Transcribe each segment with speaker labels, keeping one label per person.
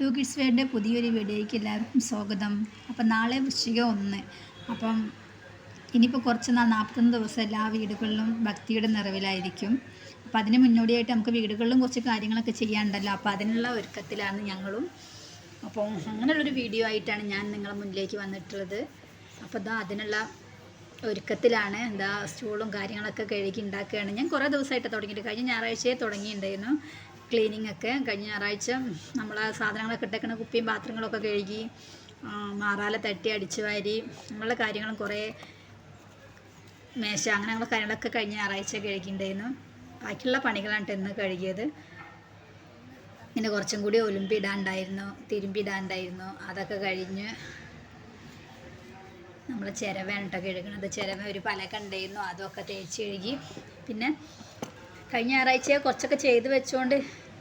Speaker 1: Two kids വേയുടെ പുതിയൊരു വീഡിയോയ്ക്ക് എല്ലാവർക്കും സ്വാഗതം. അപ്പം നാളെ വൃശ്ചിക ഒന്ന്. അപ്പം ഇനിയിപ്പോൾ കുറച്ച് നാൾ നാൽപ്പത്തൊന്ന് ദിവസം എല്ലാ വീടുകളിലും ഭക്തിയുടെ നിറവിലായിരിക്കും. അപ്പം അതിന് മുന്നോടിയായിട്ട് നമുക്ക് വീടുകളിലും കുറച്ച് കാര്യങ്ങളൊക്കെ ചെയ്യാനുണ്ടല്ലോ. അപ്പോൾ അതിനുള്ള ഒരുക്കത്തിലാണ് ഞങ്ങളും. അപ്പോൾ അങ്ങനെയുള്ളൊരു വീഡിയോ ആയിട്ടാണ് ഞാൻ നിങ്ങളുടെ മുന്നിലേക്ക് വന്നിട്ടുള്ളത്. അപ്പോൾ ഇതാ അതിനുള്ള ഒരുക്കത്തിലാണ്. എന്താ സ്റ്റൂളും കാര്യങ്ങളൊക്കെ കഴുകി ഉണ്ടാക്കുകയാണ്. ഞാൻ കുറേ ദിവസമായിട്ട് തുടങ്ങിയിട്ട് കഴിഞ്ഞ ഞായറാഴ്ചയെ തുടങ്ങിയിട്ടുണ്ടായിരുന്നു. ക്ലീനിങ് ഒക്കെ കഴിഞ്ഞ ഞായറാഴ്ച നമ്മൾ സാധനങ്ങളൊക്കെ ഇട്ടേക്കണ കുപ്പിയും പാത്രങ്ങളൊക്കെ കഴുകി മാറാല തട്ടി അടിച്ചു വാരി നമ്മളുടെ കാര്യങ്ങളും കുറേ മേശ അങ്ങനെയുള്ള കാര്യങ്ങളൊക്കെ കഴിഞ്ഞ ഞായറാഴ്ച കഴുകിയിട്ടുണ്ടായിരുന്നു ബാക്കിയുള്ള പണികളാണ് ഇന്ന് കഴുകിയത്. പിന്നെ കുറച്ചും കൂടി ഒലുമ്പിടാണ്ടായിരുന്നു തിരുമ്പിടാണ്ടായിരുന്നു അതൊക്കെ കഴിഞ്ഞ് നമ്മൾ ചിരവയാണ് കേട്ടോ കഴുകണത്. ചിരവ ഒരു പലക ഉണ്ടായിരുന്നു അതൊക്കെ തേച്ച് കഴുകി. പിന്നെ കഴിഞ്ഞ ഞായറാഴ്ച കുറച്ചൊക്കെ ചെയ്ത് വെച്ചുകൊണ്ട്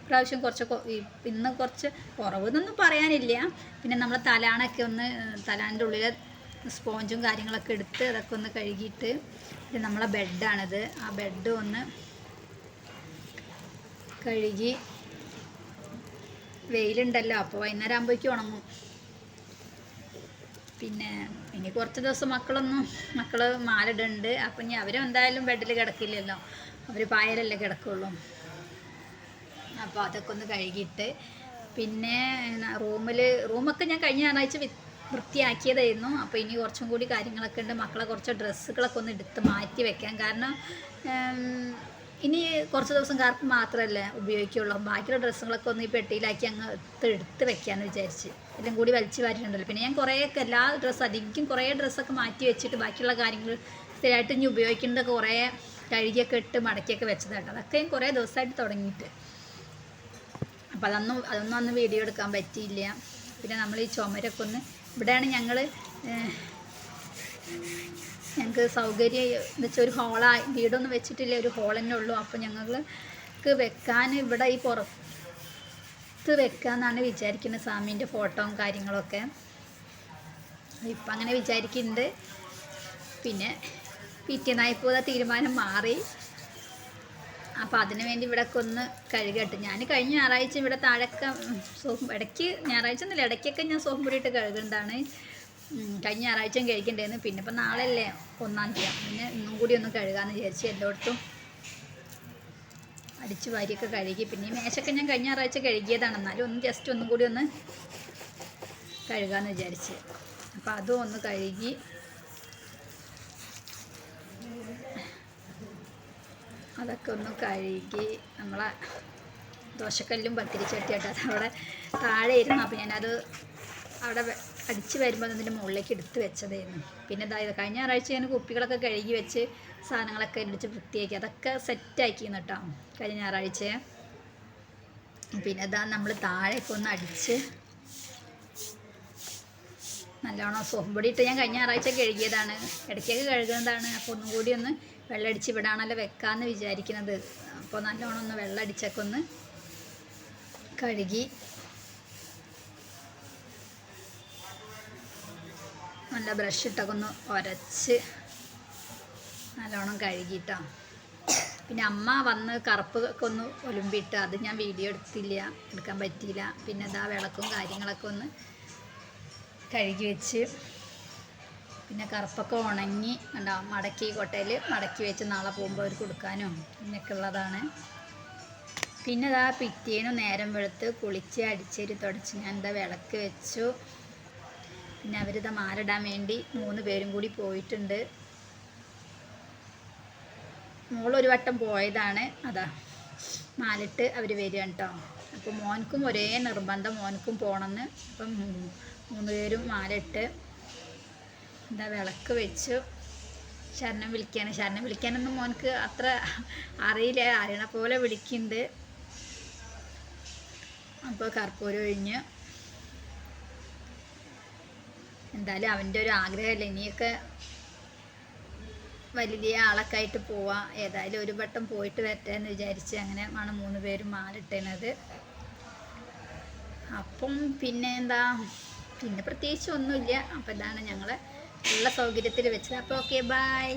Speaker 1: പ്രാവശ്യം കുറച്ച് കൊ- ഇന്ന് കുറച്ച് കുറവ് എന്നൊന്നും പറയാനില്ല. പിന്നെ നമ്മൾ തലാണൊക്കെ ഒന്ന് തലാന്റെ ഉള്ളിലെ സ്പോഞ്ചും കാര്യങ്ങളൊക്കെ എടുത്ത് അതൊക്കെ ഒന്ന് കഴുകിയിട്ട് പിന്നെ നമ്മളെ ബെഡാണിത്. ആ ബെഡ് ഒന്ന് കഴുകി വെയിലുണ്ടല്ലോ അപ്പോൾ വൈകുന്നേരം ആകുമ്പോഴേക്കും ഉണങ്ങും. പിന്നെ ഇനി കുറച്ച് ദിവസം മക്കളൊന്നും മക്കൾ മാലിടുന്നുണ്ട് അപ്പം ഇനി അവരും എന്തായാലും ബെഡിൽ കിടക്കില്ലല്ലോ. അവർ പായലല്ലേ കിടക്കുള്ളൂ. അപ്പോൾ അതൊക്കെ ഒന്ന് കഴുകിയിട്ട് പിന്നെ റൂമിൽ റൂമൊക്കെ ഞാൻ കഴിഞ്ഞ ഞായറാഴ്ച വൃത്തിയാക്കിയതായിരുന്നു. അപ്പോൾ ഇനി കുറച്ചും കൂടി കാര്യങ്ങളൊക്കെ ഉണ്ട്. മക്കളെ കുറച്ച് ഡ്രസ്സുകളൊക്കെ ഒന്ന് എടുത്ത് മാറ്റി വെക്കാം. കാരണം ഇനി കുറച്ച് ദിവസം കാർക്ക് മാത്രമല്ലേ ഉപയോഗിക്കുള്ളൂ. ബാക്കിയുള്ള ഡ്രസ്സുകളൊക്കെ ഒന്ന് ഈ പെട്ടിയിലാക്കി അങ്ങ് എടുത്ത് വെക്കാമെന്ന് വിചാരിച്ച്. എല്ലാം കൂടി വലിച്ചു വാരിയിട്ടുണ്ടല്ലോ. പിന്നെ ഞാൻ കുറേയൊക്കെ എല്ലാ ഡ്രസ്സ് അധികം കുറേ ഡ്രസ്സൊക്കെ മാറ്റി വെച്ചിട്ട് ബാക്കിയുള്ള കാര്യങ്ങൾ സ്ഥിരമായിട്ട് ഇനി ഉപയോഗിക്കേണ്ട കുറേ കഴുകിയൊക്കെ ഇട്ട് മടക്കിയൊക്കെ വെച്ചതാട്ടോ അതൊക്കെ ഞാൻ കുറേ ദിവസമായിട്ട് തുടങ്ങിയിട്ട്. അപ്പം അതൊന്നും അതൊന്നും അന്ന് വീഡിയോ എടുക്കാൻ പറ്റിയില്ല. പിന്നെ നമ്മൾ ഈ ചുമരൊക്കെ ഒന്ന് ഇവിടെയാണ് ഞങ്ങൾ ഞങ്ങൾക്ക് സൗകര്യം എന്ന് വെച്ചാൽ ഒരു ഹോളായി വീടൊന്നും വെച്ചിട്ടില്ല ഒരു ഹോൾ തന്നെ ഉള്ളൂ. അപ്പോൾ ഞങ്ങൾക്ക് വെക്കാൻ ഇവിടെ ഈ പുറത്ത് വെക്കാമെന്നാണ് വിചാരിക്കുന്നത് സ്വാമീന്റെ ഫോട്ടോയും കാര്യങ്ങളൊക്കെ. ഇപ്പം അങ്ങനെ വിചാരിക്കുന്നുണ്ട് പിന്നെ പിറ്റേന്നായപ്പോൾ തീരുമാനം മാറി. അപ്പോൾ അതിനു വേണ്ടി ഇവിടെയൊക്കെ ഒന്ന് കഴുകട്ടെ. ഞാൻ കഴിഞ്ഞ ഞായറാഴ്ച ഇവിടെ താഴൊക്കെ സോഹം ഇടയ്ക്ക് ഞായറാഴ്ച ഒന്നുമില്ല ഇടയ്ക്കൊക്കെ ഞാൻ സോഹം പൊടിയിട്ട് കഴുകുന്നതാണ്. ഉം, കഴിഞ്ഞ ഞായറാഴ്ചയും കഴിക്കണ്ടായിരുന്നു. പിന്നെ ഇപ്പം നാളെ അല്ലേ ഒന്നാം തീയതി. പിന്നെ ഇന്നും കൂടി ഒന്ന് കഴുകാമെന്ന് വിചാരിച്ചു എല്ലായിടത്തും അടിച്ച് വാരിയൊക്കെ കഴുകി. പിന്നെ ഈ മേശൊക്കെ ഞാൻ കഴിഞ്ഞ ഞായറാഴ്ച കഴുകിയതാണ്. എന്നാലും ഒന്ന് ജസ്റ്റ് ഒന്നും കൂടി ഒന്ന് കഴുകാമെന്ന് വിചാരിച്ച്. അപ്പോൾ അതും ഒന്ന് കഴുകി. അതൊക്കെ ഒന്ന് കഴുകി. നമ്മളെ ദോശക്കല്ലും പത്തിരിച്ചട്ടിയായിട്ട് അത് അവിടെ താഴെ ഇരുന്നു. അപ്പോൾ ഞാനത് അവിടെ അടിച്ച് വരുമ്പോൾ അതിന്റെ മുകളിലേക്ക് എടുത്ത് വെച്ചതായിരുന്നു. പിന്നെ ഇതായത് കഴിഞ്ഞ ഞായറാഴ്ച ഞാൻ കുപ്പികളൊക്കെ കഴുകി വെച്ച് സാധനങ്ങളൊക്കെ അടിച്ച് വൃത്തിയാക്കി. അതൊക്കെ സെറ്റാക്കി കേട്ടോ കഴിഞ്ഞ ഞായറാഴ്ച. പിന്നെ ഇതാ നമ്മൾ താഴേക്ക് ഒന്ന് അടിച്ച് നല്ലോണം സോപ്പ് ഇട്ട് ഞാൻ കഴിഞ്ഞ ഞായറാഴ്ച കഴുകിയതാണ്. ഇടയ്ക്കൊക്കെ കഴുകുന്നതാണ്. അപ്പോൾ ഒന്നും കൂടി ഒന്ന് വെള്ളമടിച്ച് ഇവിടാണല്ലോ വെക്കാമെന്ന് വിചാരിക്കുന്നത്. അപ്പോൾ നല്ലോണം ഒന്ന് വെള്ളമടിച്ചൊക്കെ ഒന്ന് കഴുകി നല്ല ബ്രഷ് ഇട്ടൊക്കെ ഒന്ന് ഒരച്ച് നല്ലോണം കഴുകിയിട്ടാ. പിന്നെ അമ്മ വന്ന് കറുപ്പ് ഒക്കെ ഒന്ന് ഒലുമ്പിട്ട് അത് ഞാൻ വീഡിയോ എടുത്തില്ല എടുക്കാൻ പറ്റിയില്ല. പിന്നെ എന്താ വിളക്കും കാര്യങ്ങളൊക്കെ ഒന്ന് കഴുകി വെച്ച് പിന്നെ കറുപ്പൊക്കെ ഉണങ്ങി കണ്ടോ മടക്കി കൊട്ടയിൽ മടക്കി വെച്ച് നാളെ പോകുമ്പോൾ അവർ കൊടുക്കാനും ഇങ്ങനെയൊക്കെ ഉള്ളതാണ്. പിന്നെ ഇതാ പിറ്റേനും നേരം വെളുത്ത് കുളിച്ച് അടിച്ചേരി തുടച്ച് ഞാൻ എന്താ വിളക്ക് വെച്ചു. പിന്നെ അവരിത് മാറിടാൻ വേണ്ടി മൂന്ന് പേരും കൂടി പോയിട്ടുണ്ട്. മോളൊരു വട്ടം പോയതാണ്. അതാ മാലിട്ട് അവർ വരികയാണ് കേട്ടോ അപ്പോൾ മോൻക്കും ഒരേ നിർബന്ധം മോൻക്കും പോകണമെന്ന് അപ്പം മൂന്ന് പേരും മാലിട്ട് എന്താ വിളക്ക് വെച്ചു. ശരണം വിളിക്കാൻ ശരണം വിളിക്കാനൊന്നും മോനക്ക് അത്ര അറിയില്ല. അറിയണ പോലെ വിളിക്കുന്നുണ്ട് അപ്പോൾ കർപ്പൂരം ഒഴിഞ്ഞ് എന്തായാലും അവന്റെ ഒരു ആഗ്രഹമല്ലേ? ഇനിയൊക്കെ വലിയ ആളൊക്കെ ആയിട്ട് പോവാം. ഏതായാലും ഒരു വട്ടം പോയിട്ട് വരട്ടെ എന്ന് വിചാരിച്ച് അങ്ങനെ ആണ് മൂന്ന് പേരും മാലിട്ടത് അപ്പം പിന്നെ എന്താ? പിന്നെ പ്രത്യേകിച്ച് ഒന്നുമില്ല. അപ്പം ഇതാണ് ഞങ്ങൾ ഉള്ള സൗകര്യത്തിൽ വെച്ചത്. അപ്പോൾ ഓക്കെ ബായ്